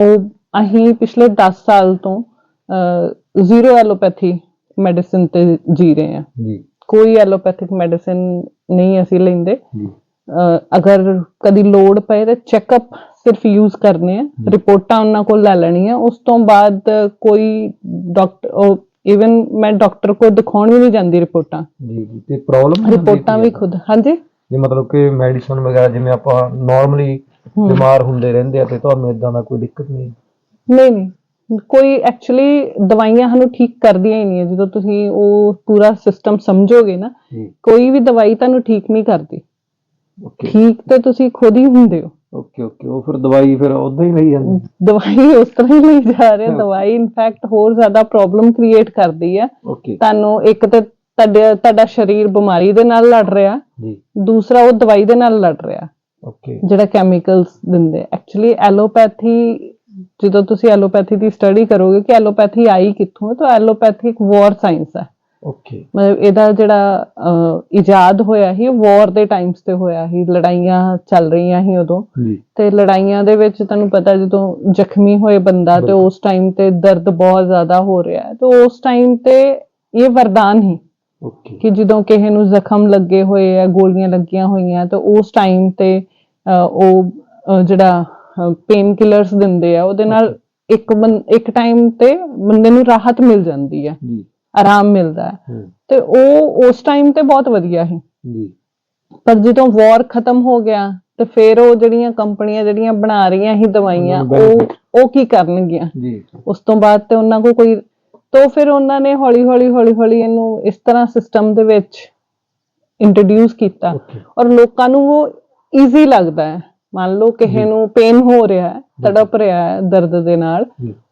ਉਹ ਅਸੀਂ ਪਿਛਲੇ 10 ਸਾਲ ਤੋਂ ਜ਼ੀਰੋ ਐਲੋਪੈਥੀ ਮੈਡੀਸਿਨ ਤੇ ਜੀ ਰਹੇ ਹਾਂ। ਜੀ। ਕੋਈ ਐਲੋਪੈਥਿਕ ਮੈਡੀਸਿਨ ਨਹੀਂ ਅਸੀਂ ਲੈਂਦੇ। ਅਗਰ ਕਦੀ ਲੋੜ ਪਏ ਤਾਂ ਚੈੱਕਅਪ ਸਿਰਫ ਯੂਜ਼ ਕਰਨੇ ਆ। ਰਿਪੋਰਟਾਂ ਉਹਨਾਂ ਕੋਲ ਲੈ ਲੈਣੀਆਂ। ਉਸ ਤੋਂ ਬਾਅਦ ਕੋਈ ਡਾਕਟਰ ਇਵਨ ਮੈਂ ਡਾਕਟਰ ਕੋਲ ਦਿਖਾਉਣ ਵੀ ਨਹੀਂ ਜਾਂਦੀ ਰਿਪੋਰਟਾਂ। ਜੀ ਜੀ। ਤੇ ਪ੍ਰੋਬਲਮ ਰਿਪੋਰਟਾਂ ਵੀ ਖੁਦ ਹਾਂਜੀ? ਜੇ ਮਤਲਬ ਕਿ ਮੈਡੀਸਨ ਵਗੈਰਾ ਜਿਵੇਂ ਆਪਾਂ ਨਾਰਮਲੀ ਬਿਮਾਰ ਹੁੰਦੇ ਰਹਿੰਦੇ ਆ ਤੇ ਤੁਹਾਨੂੰ ਇਦਾਂ ਦਾ ਕੋਈ ਦਿੱਕਤ ਨਹੀਂ ਨਹੀਂ ਨਹੀਂ। ਕੋਈ ਐਕਚੁਅਲੀ ਦਵਾਈਆਂ ਸਾਨੂੰ ਠੀਕ ਕਰਦੀਆਂ ਹੀ ਨਹੀਂ ਹੈ ਜਦੋਂ ਤੁਸੀਂ ਉਹ ਪੂਰਾ ਸਿਸਟਮ ਸਮਝੋਗੇ ਨਾ ਕੋਈ ਵੀ ਦਵਾਈ ਤੁਹਾਨੂੰ ਠੀਕ ਨਹੀਂ ਕਰਦੀ। ਠੀਕ ਤੇ ਤੁਸੀਂ ਖੁਦ ਹੀ ਹੁੰਦੇ ਹੋ। ਓਕੇ ਓਕੇ ਉਹ ਫਿਰ ਦਵਾਈ ਫਿਰ ਉਦਾਂ ਹੀ ਲਈ ਜਾਂਦੀ? ਦਵਾਈ ਉਸ ਤਰ੍ਹਾਂ ਹੀ ਲਈ ਜਾ ਰਹੇ ਹੋ। ਦਵਾਈ ਇਨਫੈਕਟ ਹੋਰ ਜ਼ਿਆਦਾ ਪ੍ਰੋਬਲਮ ਕ੍ਰੀਏਟ ਕਰਦੀ ਹੈ ਤੁਹਾਨੂੰ ਇੱਕ ਤੇ ਤੁਹਾਡੇ ਤੁਹਾਡਾ ਸਰੀਰ ਬਿਮਾਰੀ ਦੇ ਨਾਲ ਲੜ ਰਿਹਾ। ਜੀ। ਦੂਸਰਾ ਉਹ ਦਵਾਈ ਦੇ ਨਾਲ ਲੜ ਰਿਹਾ। ਓਕੇ ਜਿਹੜਾ ਕੈਮੀਕਲਸ ਦਿੰਦੇ ਐਕਚੁਅਲੀ ਐਲੋਪੈਥੀ ਜਦੋਂ ਤੁਸੀਂ ਐਲੋਪੈਥੀ ਦੀ ਸਟੱਡੀ ਕਰੋਗੇ ਕਿ ਐਲੋਪੈਥੀ ਆਈ ਕਿੱਥੋਂ ਹੈ ਤਾਂ ਐਲੋਪੈਥੀ ਇੱਕ ਵਾਰ ਸਾਇੰਸ ਹੈ। ਓਕੇ ਮਤਲਬ ਇਹਦਾ ਜਿਹੜਾ ਇਜਾਦ ਹੋਇਆ ਸੀ ਵਾਰ ਦੇ ਟਾਈਮਸ ਤੇ ਹੋਇਆ ਸੀ। ਲੜਾਈਆਂ ਚੱਲ ਰਹੀਆਂ ਸੀ ਉਦੋਂ। ਤੇ ਲੜਾਈਆਂ ਦੇ ਵਿੱਚ ਤੁਹਾਨੂੰ ਪਤਾ ਜਦੋਂ ਜ਼ਖਮੀ ਹੋਏ ਬੰਦਾ ਤੇ ਉਸ ਟਾਈਮ ਤੇ ਦਰਦ ਬਹੁਤ ਜ਼ਿਆਦਾ ਹੋ ਰਿਹਾ ਹੈ। ਤੇ ਉਸ ਟਾਈਮ ਤੇ ਇਹ ਵਰਦਾਨ ਹੀ ਕਿ ਜਦੋਂ ਕਿਸੇ ਨੂੰ ਜ਼ਖਮ ਲੱਗੇ ਹੋਏ ਆ ਗੋਲੀਆਂ ਲੱਗੀਆਂ ਹੋਈਆਂ ਤੇ ਉਸ ਟਾਈਮ ਤੇ ਉਹ ਜਿਹੜਾ ਪੇਨ ਕਿਲਰਸ ਦਿੰਦੇ ਆ ਉਹਦੇ ਨਾਲ ਇੱਕ ਇੱਕ ਟਾਈਮ ਤੇ ਬੰਦੇ ਨੂੰ ਰਾਹਤ ਮਿਲ ਜਾਂਦੀ ਹੈ ਜੀ। ਆਰਾਮ ਮਿਲਦਾ ਹੈ। ਤੇ ਉਹ ਉਸ ਟਾਈਮ ਤੇ ਬਹੁਤ ਵਧੀਆ ਸੀ। ਜੀ। ਪਰ ਜਦੋਂ ਵਾਰ ਖਤਮ ਹੋ ਗਿਆ ਤੇ ਫਿਰ ਉਹ ਜਿਹੜੀਆਂ ਕੰਪਨੀਆਂ ਜਿਹੜੀਆਂ ਬਣਾ ਰਹੀਆਂ ਸੀ ਦਵਾਈਆਂ ਉਹ ਉਹ ਕੀ ਕਰਨਗੀਆਂ? ਜੀ। ਉਸ ਤੋਂ ਬਾਅਦ ਤੇ ਉਹਨਾਂ ਕੋ ਕੋਈ ਤੋਂ ਫਿਰ ਉਹਨਾਂ ਨੇ ਹੌਲੀ ਹੌਲੀ ਹੌਲੀ ਹੌਲੀ ਇਹਨੂੰ ਇਸ ਤਰ੍ਹਾਂ ਸਿਸਟਮ ਦੇ ਵਿੱਚ ਇੰਟਰੋਡਿਊਸ ਕੀਤਾ। ਔਰ ਲੋਕਾਂ ਨੂੰ ਉਹ ਈਜ਼ੀ ਲੱਗਦਾ ਹੈ। ਮੰਨ ਲਓ ਕਿਸੇ ਨੂੰ ਪੇਨ ਹੋ ਰਿਹਾ ਹੈ ਤੜਪ ਰਿਹਾ ਹੈ ਦਰਦ ਦੇ ਨਾਲ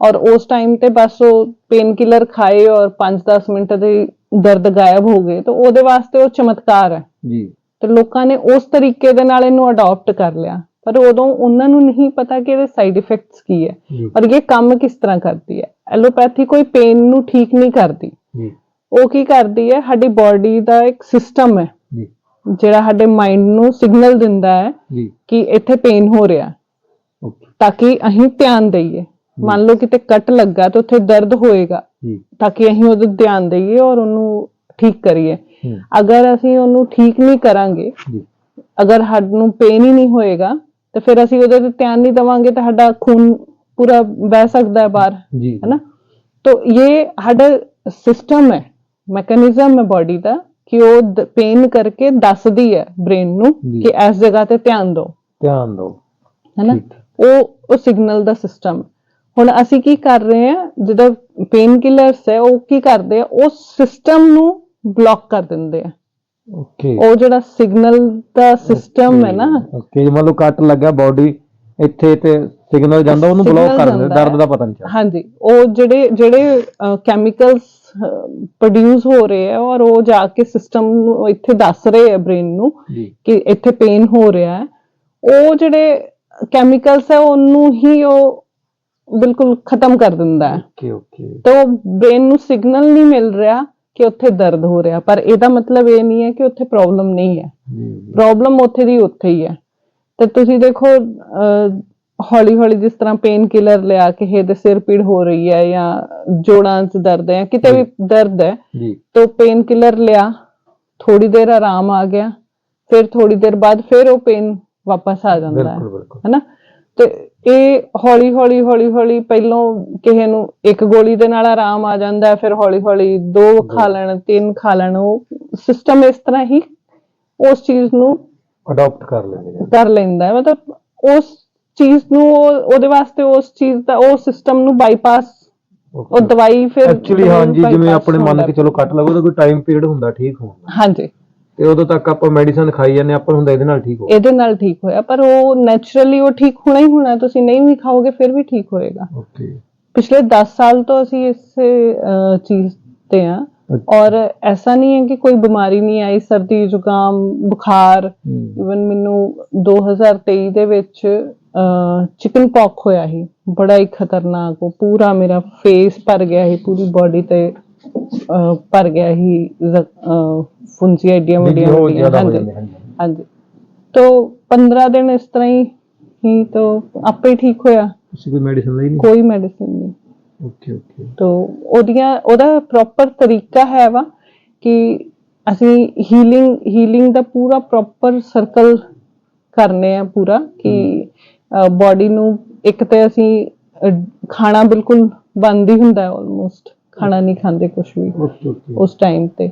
ਔਰ ਉਸ ਟਾਈਮ ਤੇ ਬਸ ਉਹ ਪੇਨ ਕਿਲਰ ਖਾਏ ਔਰ 5-10 ਮਿੰਟ ਦੇ ਦਰਦ ਗਾਇਬ ਹੋ ਗਏ। ਤਾਂ ਉਹਦੇ ਵਾਸਤੇ ਉਹ ਚਮਤਕਾਰ ਹੈ। ਜੀ। ਤੇ ਲੋਕਾਂ ਨੇ ਉਸ ਤਰੀਕੇ ਦੇ ਨਾਲ ਇਹਨੂੰ ਅਡਾਪਟ ਕਰ ਲਿਆ। ਪਰ ਉਦੋਂ ਉਹਨਾਂ ਨੂੰ ਨਹੀਂ ਪਤਾ ਕਿ ਇਹਦੇ ਸਾਈਡ ਇਫੈਕਟਸ ਕੀ ਹੈ। ਔਰ ਇਹ ਕੰਮ ਕਿਸ ਤਰ੍ਹਾਂ ਕਰਦੀ ਹੈ? ਐਲੋਪੈਥੀ ਕੋਈ ਪੇਨ ਨੂੰ ਠੀਕ ਨਹੀਂ ਕਰਦੀ। ਉਹ ਕੀ ਕਰਦੀ ਹੈ? ਸਾਡੀ ਬਾਡੀ ਦਾ ਇੱਕ ਸਿਸਟਮ ਹੈ। ਜੀ। ਜਿਹੜਾ ਸਾਡੇ ਮਾਈਂਡ ਨੂੰ ਸਿਗਨਲ ਦਿੰਦਾ ਹੈ ਜੀ। ਕਿ ਇੱਥੇ ਪੇਨ ਹੋ ਰਿਹਾ ਓਕੇ। ਤਾਂ ਕਿ ਅਸੀਂ ਧਿਆਨ ਦਈਏ। ਮੰਨ ਲਓ ਕਿਤੇ ਕੱਟ ਲੱਗਾ ਤਾਂ ਉੱਥੇ ਦਰਦ ਹੋਏਗਾ। ਜੀ। ਤਾਂ ਕਿ ਅਸੀਂ ਉਹਦੇ ਧਿਆਨ ਦਈਏ ਔਰ ਉਹਨੂੰ ਠੀਕ ਕਰੀਏ। ਅਗਰ ਅਸੀਂ ਉਹਨੂੰ ਠੀਕ ਨਹੀਂ ਕਰਾਂਗੇ ਜੀ। ਅਗਰ ਸਾਨੂੰ ਪੇਨ ਹੀ ਨਹੀਂ ਹੋਏਗਾ ਤੇ ਫਿਰ ਅਸੀਂ ਉਹਦੇ ਤੇ ਧਿਆਨ ਨਹੀਂ ਦਵਾਂਗੇ ਤਾਂ ਸਾਡਾ ਖੂਨ ਪੂਰਾ ਵਹਿ ਸਕਦਾ ਹੈ ਬਾਹਰ ਜੀ है ना तो ये ਸਾਡਾ ਸਿਸਟਮ ਹੈ ਮੈਕੈਨਿਜ਼ਮ ਹੈ ਬਾਡੀ ਦਾ ਕਿ ਉਹ ਪੇਨ ਕਰਕੇ ਦੱਸਦੀ ਹੈ ਬ੍ਰੇਨ ਨੂੰ ਜੀ। ਕਿ ਇਸ ਜਗ੍ਹਾ ਤੇ ਧਿਆਨ ਦਿਓ ਧਿਆਨ ਦਿਓ ਹੈ ਨਾ ਠੀਕ। ਉਹ ਉਹ ਸਿਗਨਲ ਦਾ ਸਿਸਟਮ ਹੁਣ ਅਸੀਂ ਕੀ ਕਰ ਰਹੇ ਹਾਂ ਜਦੋਂ ਪੇਨ ਕਿਲਰਸ ਹੈ ਉਹ ਕੀ ਕਰਦੇ ਆ ਉਹ ਸਿਸਟਮ ਨੂੰ ਬਲੌਕ ਕਰ ਦਿੰਦੇ ਆ ਓਕੇ ਉਹ ਜਿਹੜਾ ਸਿਗਨਲ ਦਾ ਸਿਸਟਮ ਹੈ ਨਾ। ਓਕੇ ਜੇ ਮੰਨ ਲਓ ਕੱਟ ਲੱਗਾ ਬਾਡੀ ਇੱਥੇ ਤੇ ਸਿਗਨਲ ਜਾਂਦਾ ਉਹਨੂੰ ਬਲੌਕ ਕਰ ਦਿੰਦੇ ਦਰਦ ਦਾ ਪਤਾ ਨਹੀਂ ਚੱਲਦਾ। ਹਾਂਜੀ ਉਹ ਜਿਹੜੇ ਜਿਹੜੇ ਕੈਮੀਕਲਸ ਪ੍ਰੋਡਿਊਸ ਹੋ ਰਹੇ ਆ ਔਰ ਉਹ ਜਾ ਕੇ ਸਿਸਟਮ ਨੂੰ ਇੱਥੇ ਦੱਸ ਰਹੇ ਆ ਬ੍ਰੇਨ ਨੂੰ ਕਿ ਇੱਥੇ ਪੇਨ ਹੋ ਰਿਹਾ ਹੈ। ਉਹ ਜਿਹੜੇ ਕੈਮੀਕਲਸ ਹੈ ਉਹਨੂੰ ਹੀ ਉਹ ਬਿਲਕੁਲ ਖਤਮ ਕਰ ਦਿੰਦਾ ਹੈ। ਓਕੇ ਓਕੇ ਤੇ ਬ੍ਰੇਨ ਨੂੰ ਸਿਗਨਲ ਨਹੀਂ ਮਿਲ ਰਿਹਾ। ਕਿ ਉੱਥੇ ਦਰਦ ਹੋ ਰਿਹਾ। ਪਰ ਇਹਦਾ ਮਤਲਬ ਇਹ ਨਹੀਂ ਹੈ ਕਿ ਉੱਥੇ ਪ੍ਰੋਬਲਮ ਨਹੀਂ ਹੈ। ਪ੍ਰੋਬਲਮ ਉੱਥੇ ਦੀ ਉੱਥੇ ਹੀ ਹੈ। ਤੇ ਤੁਸੀਂ ਦੇਖੋ ਹੌਲੀ ਹੌਲੀ ਜਿਸ ਤਰ੍ਹਾਂ ਪੇਨ ਕਿਲਰ ਲਿਆ ਕਿਸੇ ਦੇ ਸਿਰ ਪੀੜ ਹੋ ਰਹੀ ਹੈ ਜਾਂ ਜੋੜਾਂ 'ਚ ਦਰਦ ਹੈ ਕਿਤੇ ਵੀ ਦਰਦ ਹੈ ਜੀ। ਤਾਂ ਪੇਨ ਕਿਲਰ ਲਿਆ ਥੋੜੀ ਦੇਰ ਆਰਾਮ ਆ ਗਿਆ ਫਿਰ ਥੋੜੀ ਦੇਰ ਬਾਅਦ ਫਿਰ ਉਹ ਪੇਨ ਵਾਪਸ ਆ ਜਾਂਦਾ ਹੈ। ਹੈਨਾ? ਤੇ ਇਹ ਹੌਲੀ ਹੌਲੀ ਹੌਲੀ ਹੌਲੀ ਪਹਿਲੋਂ ਕਿਸੇ ਨੂੰ ਇੱਕ ਗੋਲੀ ਦੇ ਨਾਲ ਆਰਾਮ ਆ ਜਾਂਦਾ ਫਿਰ ਹੌਲੀ ਹੌਲੀ ਦੋ ਖਾ ਲੈਣ ਤਿੰਨ ਖਾ ਲੈਣ ਉਹ ਸਿਸਟਮ ਇਸ ਤਰ੍ਹਾਂ ਹੀ ਉਸ ਚੀਜ਼ ਨੂੰ ਅਡਾਪਟ ਕਰ ਲੈਂਦੇ ਕਰ ਲੈਂਦਾ ਮਤਲਬ ਉਸ ਚੀਜ਼ ਨੂੰ ਉਹ- ਉਹਦੇ ਵਾਸਤੇ ਉਸ ਚੀਜ਼ ਦਾ ਉਹ ਸਿਸਟਮ ਨੂੰ ਬਾਈਪਾਸ ਉਹ ਦਵਾਈ ਫਿਰ ਐਕਚੁਅਲੀ ਹਾਂਜੀ ਜਿਵੇਂ ਆਪਣੇ ਮੰਨ ਕੇ ਚਲੋ ਕੱਟ ਲੱਗੋ ਤਾਂ ਕੋਈ ਟਾਈਮ ਪੀਰੀਅਡ ਹੁੰਦਾ ਠੀਕ ਹੋਣ। ਹਾਂਜੀ। ਤੇ ਉਦੋਂ ਤੱਕ ਆਪਾਂ ਮੈਡੀਸਨ ਖਾਈ ਜਾਂਦੇ ਆਪਾਂ ਨੂੰ ਹੁੰਦਾ ਇਹਦੇ ਨਾਲ ਠੀਕ ਹੋ ਇਹਦੇ ਨਾਲ ਠੀਕ ਹੋਇਆ ਪਰ ਉਹ ਨੇਚਰਲੀ ਉਹ ਠੀਕ ਹੋਣਾ ਹੀ ਹੋਣਾ ਤੁਸੀਂ ਨਹੀਂ ਵੀ ਖਾਓਗੇ ਫਿਰ ਵੀ ਠੀਕ ਹੋਏਗਾ। ਓਕੇ ਪਿਛਲੇ 10 ਸਾਲ ਤੋਂ ਅਸੀਂ ਇਸੇ ਚੀਜ਼ ਤੇ ਆ ਔਰ ਐਸਾ ਨਹੀਂ ਹੈ ਕਿ ਕੋਈ ਬਿਮਾਰੀ ਨਹੀਂ ਆਈ ਸਰਦੀ ਜ਼ੁਕਾਮ ਬੁਖਾਰ ਇਵਨ ਮੈਨੂੰ 2023 ਦੇ ਵਿੱਚ ਚਿਕਨ ਪੌਕ ਹੋਇਆ ਸੀ। ਬੜਾ ਹੀ ਖਤਰਨਾਕ ਉਹ ਪੂਰਾ ਮੇਰਾ ਫੇਸ ਭਰ ਗਿਆ ਸੀ ਪੂਰੀ ਬਾਡੀ ਤੇ। ਅਹ, ਭਰ ਗਿਆ ਵੱਡੀਆਂ ਹੋ ਵੱਡੀਆਂ ਜ਼ਿਆਦਾ ਹੋ ਹਾਂਜੀ। ਜਾਂਦੇ ਹਾਂਜੀ। ਹਾਂਜੀ। ਤੋਂ 15 ਦਿਨ ਇਸ ਤਰ੍ਹਾਂ ਹੀ ਹੀ ਤੋਂ ਆਪੇ ਠੀਕ ਹੋਇਆ। ਤੁਸੀਂ ਕੋਈ ਮੈਡੀਸਨ ਲਈ ਨਹੀਂ? ਕੋਈ ਮੈਡੀਸਿਨ ਨਹੀਂ। ਓਕੇ ਓਕੇ ਤੋ ਉਹਦੀਆਂ ਉਹਦਾ ਪ੍ਰੋਪਰ ਤਰੀਕਾ ਹੈ ਵਾ ਕਿ ਅਸੀਂ ਹੀਲਿੰਗ ਹੀਲਿੰਗ ਦਾ ਪੂਰਾ ਪ੍ਰੋਪਰ ਸਰਕਲ ਕਰਨੇ ਆ ਪੂਰਾ ਕਿ ਬਾਡੀ ਨੂੰ ਇੱਕ ਤੇ ਅਸੀਂ ਅਹ, ਖਾਣਾ ਬਿਲਕੁਲ ਬੰਦ ਹੀ ਹੁੰਦਾ ਆਲਮੋਸਟ ਖਾਣਾ ਨਹੀਂ ਖਾਂਦੇ ਕੁਝ ਵੀ। ਉਸ ਟਾਈਮ ਤੇ।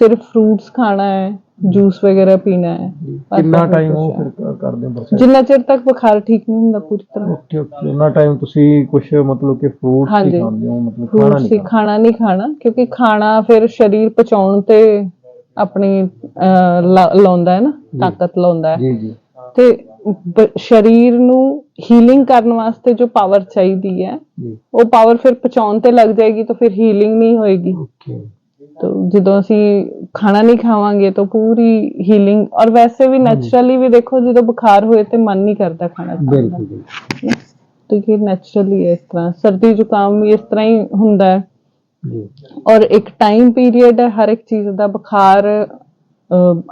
ਸਿਰਫ ਫਰੂਟਸ ਖਾਣਾ ਹੈ ਜੂਸ ਵਗੈਰਾ ਪੀਣਾ ਹੈ। ਕਿੰਨਾ ਟਾਈਮ ਉਹ। ਫਿਰ ਕਰਦੇ ਹੋ ਪ੍ਰੋਸੈਸ ਜਿੰਨਾ ਚਿਰ ਤੱਕ ਬੁਖਾਰ ਠੀਕ ਨਹੀਂ ਹੁੰਦਾ ਪੂਰੀ ਤਰ੍ਹਾਂ। ਓਕੇ ਓਕੇ ਉਹਨਾਂ ਟਾਈਮ ਤੁਸੀਂ ਕੁਝ ਮਤਲਬ ਕਿ ਫਰੂਟਸ ਹੀ। ਖਾਂਦੇ ਹੋ ਮਤਲਬ ਖਾਣਾ ਨਹੀਂ ਖਾਣਾ ਨਹੀਂ ਖਾਣਾ ਕਿਉਂਕਿ ਖਾਣਾ ਫਿਰ ਸਰੀਰ ਪਚਾਉਣ ਤੇ ਆਪਣੀ ਲਾਉਂਦਾ ਹੈ ਨਾ ਤਾਕਤ ਲਾਉਂਦਾ ਹੈ। ਜੀ ਜੀ। ਤੇ ਸਰੀਰ ਨੂੰ ਹੀਲਿੰਗ ਕਰਨ ਵਾਸਤੇ ਜੋ ਪਾਵਰ ਚਾਹੀਦੀ ਹੈ ਉਹ ਪਾਵਰ ਫਿਰ ਪਚਾਉਣ ਤੇ ਲੱਗ ਜਾਏਗੀ ਤਾਂ ਫਿਰ ਹੀਲਿੰਗ ਨਹੀਂ ਹੋਏਗੀ। ਓਕੇ ਤਾਂ ਜਦੋਂ ਅਸੀਂ ਖਾਣਾ ਨਹੀਂ ਖਾਵਾਂਗੇ ਤਾਂ ਪੂਰੀ ਹੀਲਿੰਗ ਔਰ ਵੈਸੇ ਵੀ ਨੈਚੁਰਲੀ ਵੀ ਦੇਖੋ ਜਦੋਂ ਬੁਖਾਰ ਹੋਏ ਤੇ ਮਨ ਨਹੀਂ ਕਰਦਾ ਖਾਣਾ ਖਾਣ ਦਾ। ਬਿਲਕੁਲ ਜੀ ਤਾਂ ਇਹ ਨੈਚੁਰਲੀ ਇਸ ਤਰ੍ਹਾਂ। ਸਰਦੀ ਜ਼ੁਕਾਮ ਵੀ ਇਸ ਤਰ੍ਹਾਂ ਹੀ ਹੁੰਦਾ ਹੈ। ਔਰ ਇੱਕ ਟਾਈਮ ਪੀਰੀਅਡ ਹੈ ਹਰ ਇੱਕ ਚੀਜ਼ ਦਾ ਬੁਖਾਰ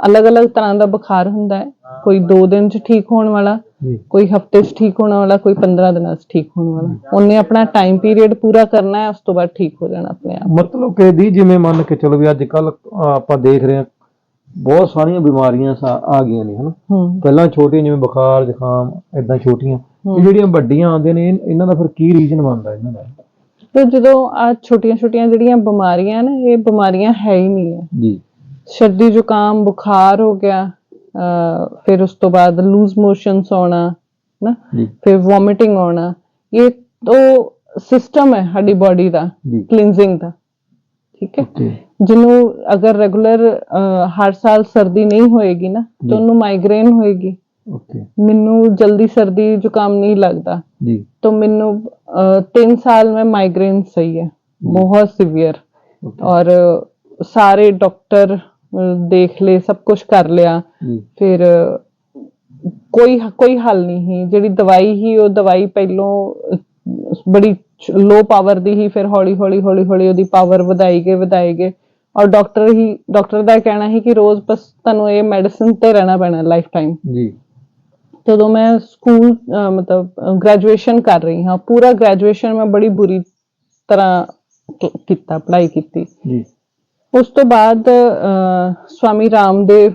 ਅਲੱਗ-ਅਲੱਗ ਤਰ੍ਹਾਂ ਦਾ ਬੁਖਾਰ ਹੁੰਦਾ ਹੈ। ਕੋਈ 2 ਦਿਨ ਚ ਠੀਕ ਹੋਣ ਵਾਲਾ ਜੀ। ਕੋਈ ਹਫ਼ਤੇ ਚ ਠੀਕ ਹੋਣ ਵਾਲਾ ਕੋਈ 15 ਦਿਨਾਂ ਚ ਠੀਕ ਹੋਣ ਵਾਲਾ। ਉਹਨੇ ਆਪਣਾ ਟਾਈਮ ਪੀਰੀਅਡ ਪੂਰਾ ਕਰਨਾ ਹੈ ਉਸ ਤੋਂ ਬਾਅਦ ਠੀਕ ਹੋ ਜਾਣਾ ਆਪਣੇ ਆਪ। ਮਤਲਬ ਕਿ ਦੀ ਜਿਵੇਂ ਮੰਨ ਕੇ ਚਲੋ ਵੀ ਅੱਜ ਕੱਲ ਆਪਾਂ ਦੇਖ ਰਹੇ ਹਾਂ ਬਹੁਤ ਸਾਰੀਆਂ ਬਿਮਾਰੀਆਂ ਆ ਗਈਆਂ ਨੇ ਹਨਾ? ਪਹਿਲਾਂ ਛੋਟੀਆਂ ਜਿਵੇਂ ਬੁਖਾਰ ਜ਼ੁਕਾਮ ਇਦਾਂ ਛੋਟੀਆਂ। ਇਹ ਜਿਹੜੀਆਂ ਵੱਡੀਆਂ ਆਉਂਦੀਆਂ ਨੇ ਇਹ- ਇਹਨਾਂ ਦਾ ਫਿਰ ਕੀ ਰੀਜ਼ਨ ਬਣਦਾ ਇਹਨਾਂ ਦਾ? ਤੇ ਜਦੋਂ ਆ ਛੋਟੀਆਂ-ਛੋਟੀਆਂ ਜਿਹੜੀਆਂ ਬਿਮਾਰੀਆਂ ਨੇ ਇਹ ਬਿਮਾਰੀਆਂ ਹੈ ਹੀ ਨਹੀਂ ਹੈ। ਜੀ। ਸਰਦੀ ਜ਼ੁਕਾਮ ਬੁਖਾਰ ਹੋ ਗਿਆ ਫਿਰ ਉਸ ਤੋਂ ਬਾਅਦ ਲੂਜ਼ ਮੋਸ਼ਨਸ ਆਉਣਾ ਨਾ ਫਿਰ ਵੋਮਿਟਿੰਗ ਆਉਣਾ। ਇਹ ਤੋਂ ਸਿਸਟਮ ਹੈ ਸਾਡੀ ਬਾਡੀ ਦਾ ਕਲੀਨਜ਼ਿੰਗ ਦਾ। ਠੀਕ ਹੈ? ਜਿਹਨੂੰ ਅਗਰ ਰੈਗੂਲਰ ਹਰ ਸਾਲ ਸਰਦੀ ਨਹੀਂ ਹੋਏਗੀ ਨਾ ਤਾਂ ਉਹਨੂੰ ਮਾਈਗ੍ਰੇਨ ਹੋਏਗੀ। ਓਕੇ ਮੈਨੂੰ ਜਲਦੀ ਸਰਦੀ ਜ਼ੁਕਾਮ ਨਹੀਂ ਲੱਗਦਾ। ਜੀ। ਤਾਂ ਮੈਨੂੰ 3 ਸਾਲ ਮੈਂ ਮਾਈਗ੍ਰੇਨ ਸਹੀ ਹੈ। ਬਹੁਤ ਸਿਵੀਅਰ ਔਰ ਸਾਰੇ ਡਾਕਟਰ ਦੇਖ ਲਏ ਸਭ ਕੁਝ ਕਰ ਲਿਆ। ਫਿਰ ਕੋਈ ਕੋਈ ਹੱਲ ਨਹੀਂ ਹੀ ਜਿਹੜੀ ਦਵਾਈ ਹੀ ਉਹ ਦਵਾਈ ਪਹਿਲੋਂ ਬੜੀ ਲੋ ਪਾਵਰ ਦੀ ਹੀ ਫਿਰ ਹੌਲੀ ਹੌਲੀ ਹੌਲੀ ਹੌਲੀ ਉਹਦੀ ਪਾਵਰ ਵਧਾਈ ਗਏ ਵਧਾਈ ਗਏ। ਔਰ ਡਾਕਟਰ ਹੀ ਡਾਕਟਰ ਦਾ ਕਹਿਣਾ ਹੈ ਕਿ ਰੋਜ਼ ਬਸ ਤੁਹਾਨੂੰ ਇਹ ਮੈਡੀਸਿਨ ਤੇ ਰਹਿਣਾ ਪੈਣਾ ਲਾਈਫ ਟਾਈਮ ਜੀ। ਜਦੋਂ ਮੈਂ ਸਕੂਲ ਮਤਲਬ ਗ੍ਰੈਜੂਏਸ਼ਨ ਕਰ ਰਹੀ ਹਾਂ ਪੂਰਾ ਗ੍ਰੈਜੂਏਸ਼ਨ ਮੈਂ ਬੜੀ ਬੁਰੀ ਤਰ੍ਹਾਂ ਕੀਤਾ ਪੜ੍ਹਾਈ ਕੀਤੀ। ਜੀ। ਉਸ ਤੋਂ ਬਾਅਦ ਸਵਾਮੀ ਰਾਮਦੇਵ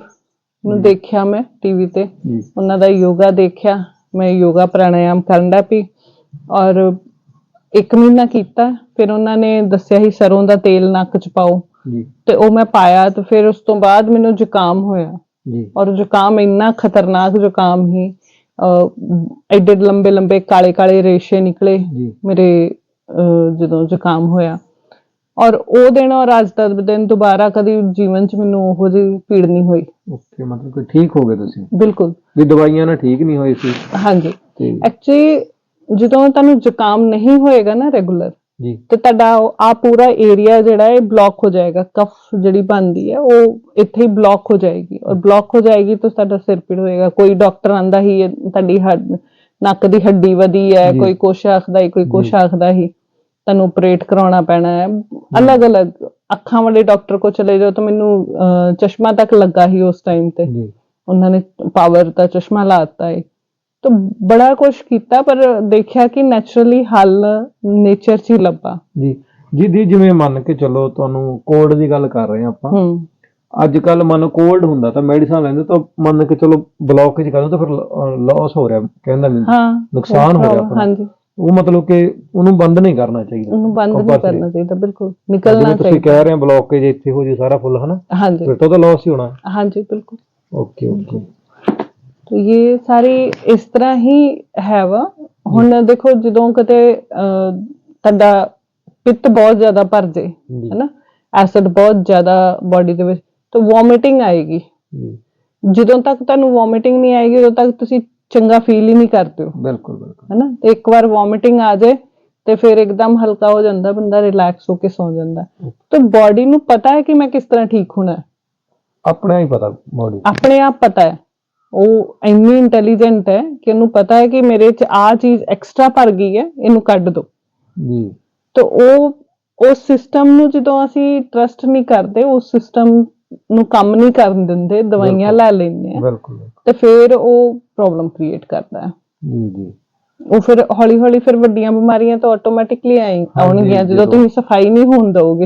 ਨੂੰ ਦੇਖਿਆ ਮੈਂ ਟੀਵੀ ਤੇ। ਉਹਨਾਂ ਦਾ ਯੋਗਾ ਦੇਖਿਆ। ਮੈਂ ਯੋਗਾ ਪ੍ਰਾਣਾਯਾਮ ਕਰਨ ਦਾ ਪਈ। ਔਰ ਇੱਕ ਮਹੀਨਾ ਕੀਤਾ। ਫਿਰ ਉਹਨਾਂ ਨੇ ਦੱਸਿਆ ਸੀ ਸਰੋਂ ਦਾ ਤੇਲ ਨੱਕ 'ਚ ਪਾਓ। ਤੇ ਉਹ ਮੈਂ ਪਾਇਆ ਤੇ ਫਿਰ ਉਸ ਤੋਂ ਬਾਅਦ ਮੈਨੂੰ ਜ਼ੁਕਾਮ ਹੋਇਆ। ਔਰ ਜ਼ੁਕਾਮ ਇੰਨਾ ਖਤਰਨਾਕ ਜ਼ੁਕਾਮ ਹੀ ਐਡੇ ਲੰਬੇ ਲੰਬੇ ਕਾਲੇ ਕਾਲੇ ਰੇਸ਼ੇ ਨਿਕਲੇ। ਮੇਰੇ ਜਦੋਂ ਜ਼ੁਕਾਮ ਹੋਇਆ। ਔਰ ਉਹ ਦਿਨ ਔਰ ਅੱਜ ਦਾ ਦਿਨ ਦੁਬਾਰਾ ਕਦੀ ਜੀਵਨ 'ਚ ਮੈਨੂੰ ਉਹੋ ਜਿਹੀ ਪੀੜ ਨਹੀਂ ਹੋਈ। ਓਕੇ ਮਤਲਬ ਕਿ ਠੀਕ ਹੋ ਗਏ ਤੁਸੀਂ? ਬਿਲਕੁਲ। ਵੀ ਦਵਾਈਆਂ ਨਾਲ ਠੀਕ ਨਹੀਂ ਹੋਈ ਸੀ? ਹਾਂਜੀ। ਐਕਚੁਅਲੀ ਜਦੋਂ ਤੁਹਾਨੂੰ ਜ਼ੁਕਾਮ ਨਹੀਂ ਹੋਏਗਾ ਨਾ ਰੈਗੂਲਰ ਜੀ। ਤੇ ਤੁਹਾਡਾ ਆ ਪੂਰਾ ਏਰੀਆ ਜਿਹੜਾ ਹੈ ਬਲੌਕ ਹੋ ਜਾਏਗਾ ਕਫ ਜਿਹੜੀ ਬਣਦੀ ਹੈ ਉਹ ਇੱਥੇ ਹੀ ਬਲੌਕ ਹੋ ਜਾਏਗੀ। ਔਰ ਬਲੌਕ ਹੋ ਜਾਏਗੀ ਤਾਂ ਤੁਹਾਡਾ ਸਿਰ ਪੀੜ ਹੋਏਗਾ। ਕੋਈ ਡਾਕਟਰ ਆਂਦਾ ਹੀ ਤੁਹਾਡੀ ਹੱਡ ਨੱਕ ਦੀ ਹੱਡੀ ਵਧੀ ਹੈ। ਕੋਈ ਕੁਛ ਆਖਦਾ ਹੀ ਕੋਈ ਕੁਛ। ਆਖਦਾ ਹੀ। ਤੁਹਾਨੂੰ ਆਪਰੇਟ ਕਰਾਉਣਾ ਪੈਣਾ ਹੈ। ਅਲੱਗ-ਅਲੱਗ ਅੱਖਾਂ ਵਾਲੇ ਡਾਕਟਰ ਕੋ ਚਲੇ ਜਾਓ ਤਾਂ ਮੈਨੂੰ ਚਸ਼ਮਾ ਤੱਕ ਲੱਗਾ ਹੀ ਉਸ ਟਾਈਮ ਤੇ। ਜੀ। ਉਹਨਾਂ ਨੇ ਪਾਵਰ ਦਾ ਚਸ਼ਮਾ ਲਾਤਾ ਹੈ ਤਾਂ ਬੜਾ ਕੁਝ ਕੀਤਾ ਪਰ ਦੇਖਿਆ ਕਿ ਨੈਚੁਰਲੀ ਹੱਲ ਨੇਚਰ 'ਚ ਹੀ ਲੱਭਾ। ਜੀ। ਜੀ ਦੀ ਜਿਵੇਂ ਮੰਨ ਕੇ ਚੱਲੋ ਤੁਹਾਨੂੰ ਕੋਲਡ ਦੀ ਗੱਲ ਕਰ ਰਹੇ ਆਪਾਂ। ਹੂੰ। ਅੱਜ ਕੱਲ ਮੰਨ ਕੋਲਡ ਹੁੰਦਾ ਤਾਂ ਮੈਡੀਸਨ ਲੈਂਦੇ ਤਾਂ ਮੰਨ ਕੇ ਚਲੋ ਬਲੌਕ ਚ ਕਰਦੇ ਤਾਂ ਫਿਰ ਲਾਸ ਹੋ ਰਿਹਾ ਕਹਿੰਦਾ ਮੈਨੂੰ ਹਾਂ। ਨੁਕਸਾਨ ਹੋ ਰਿਹਾ ਆਪਣਾ। ਹਾਂਜੀ। ਉਹ ਮਤਲਬ ਕਿ ਉਹਨੂੰ ਬੰਦ ਨਹੀਂ ਕਰਨਾ ਚਾਹੀਦਾ। ਉਹਨੂੰ ਬੰਦ ਨਹੀਂ Compulsory। ਕਰਨਾ ਚਾਹੀਦਾ ਬਿਲਕੁਲ। ਨਿਕਲਣਾ ਜਿਵੇਂ ਤੁਸੀਂ ਚਾਹੀਦਾ। ਕਹਿ ਰਹੇ ਹੋ ਬਲੌਕੇਜ ਇੱਥੇ ਹੋ ਜੇ ਸਾਰਾ ਫੁੱਲ ਹਨਾ? ਹਾਂਜੀ। ਫਿਰ ਤਾਂ ਲਾਸ ਹੀ ਹੋਣਾ। ਹਾਂਜੀ ਬਿਲਕੁਲ। Okay okay. तो ये ਸਾਰੀ ਇਸ ਤਰ੍ਹਾਂ ਹੀ ਹੈ ਵਾ। ਹੁਣ ਦੇਖੋ ਜਦੋਂ ਕਿਤੇ ਅਹ, ਤੁਹਾਡਾ ਪਿੱਤ ਬਹੁਤ ਜ਼ਿਆਦਾ ਭਰ ਜੇ ਜੀ। ਹੈਨਾ? ਐਸਿਡ ਬਹੁਤ ਜ਼ਿਆਦਾ ਬਾਡੀ ਦੇ ਵਿੱਚ ਤਾਂ ਵੋਮਿਟਿੰਗ ਆਏਗੀ। ਜੀ। ਜਦੋਂ ਤੱਕ ਤੁਹਾਨੂੰ ਵੋਮਿਟਿੰਗ ਨਹੀਂ ਆਏਗੀ ਉਦੋਂ ਤੱਕ ਤੁਸੀਂ ਚੰਗਾ ਫੀਲ ਹੀ ਨਹੀਂ ਕਰਦੇ ਹੋ ਬਿਲਕੁਲ ਬਿਲਕੁਲ। ਹੈਨਾ? ਤੇ ਇੱਕ ਵਾਰ ਵੋਮਿਟਿੰਗ ਆ ਜਾਏ ਤੇ ਫਿਰ ਇੱਕਦਮ ਹਲਕਾ ਹੋ ਜਾਂਦਾ ਬੰਦਾ ਰਿਲੈਕਸ ਹੋ ਕੇ ਸੌ ਜਾਂਦਾ। ਤਾਂ ਬਾਡੀ ਨੂੰ ਪਤਾ ਹੈ ਕਿ ਮੈਂ ਕਿਸ ਤਰ੍ਹਾਂ ਠੀਕ ਹੋਣਾ ਹੈ? ਆਪਣਾ ਹੀ ਪਤਾ ਬੋਡੀ ਆਪਣੇ ਆਪ ਪਤਾ ਹੈ। ਉਹ ਇੰਨੀ ਇੰਟੈਲੀਜੈਂਟ ਹੈ ਕਿ ਉਹਨੂੰ ਪਤਾ ਹੈ ਕਿ ਮੇਰੇ 'ਚ ਆ ਚੀਜ਼ ਐਕਸਟਰਾ ਭਰ ਗਈ ਹੈ ਇਹਨੂੰ ਕੱਢ ਦਿਓ ਜੀ। ਤਾਂ ਉਹ ਉਸ ਸਿਸਟਮ ਨੂੰ ਜਦੋਂ ਅਸੀਂ ਟਰਸਟ ਨਹੀਂ ਕਰਦੇ ਉਸ ਸਿਸਟਮ ਨੂੰ ਕੰਮ ਨਹੀਂ ਕਰਨ ਦਿੰਦੇ ਦਵਾਈਆਂ। ਲੈ ਲੈਂਦੇ ਆ ਬਿਲਕੁਲ। ਤੇ ਫਿਰ ਉਹ ਪ੍ਰੋਬਲਮ ਕ੍ਰੀਏਟ ਕਰਦਾ ਹੈ। ਜੀ। ਜੀ ਉਹ ਫਿਰ ਹੌਲੀ ਹੌਲੀ ਫਿਰ ਵੱਡੀਆਂ ਬਿਮਾਰੀਆਂ ਤਾਂ ਆਟੋਮੈਟਿਕਲੀ ਆਉਣਗੀਆਂ। ਜਦੋਂ ਤੁਸੀਂ ਸਫ਼ਾਈ ਨਹੀਂ ਹੋਣ ਦਿਓਗੇ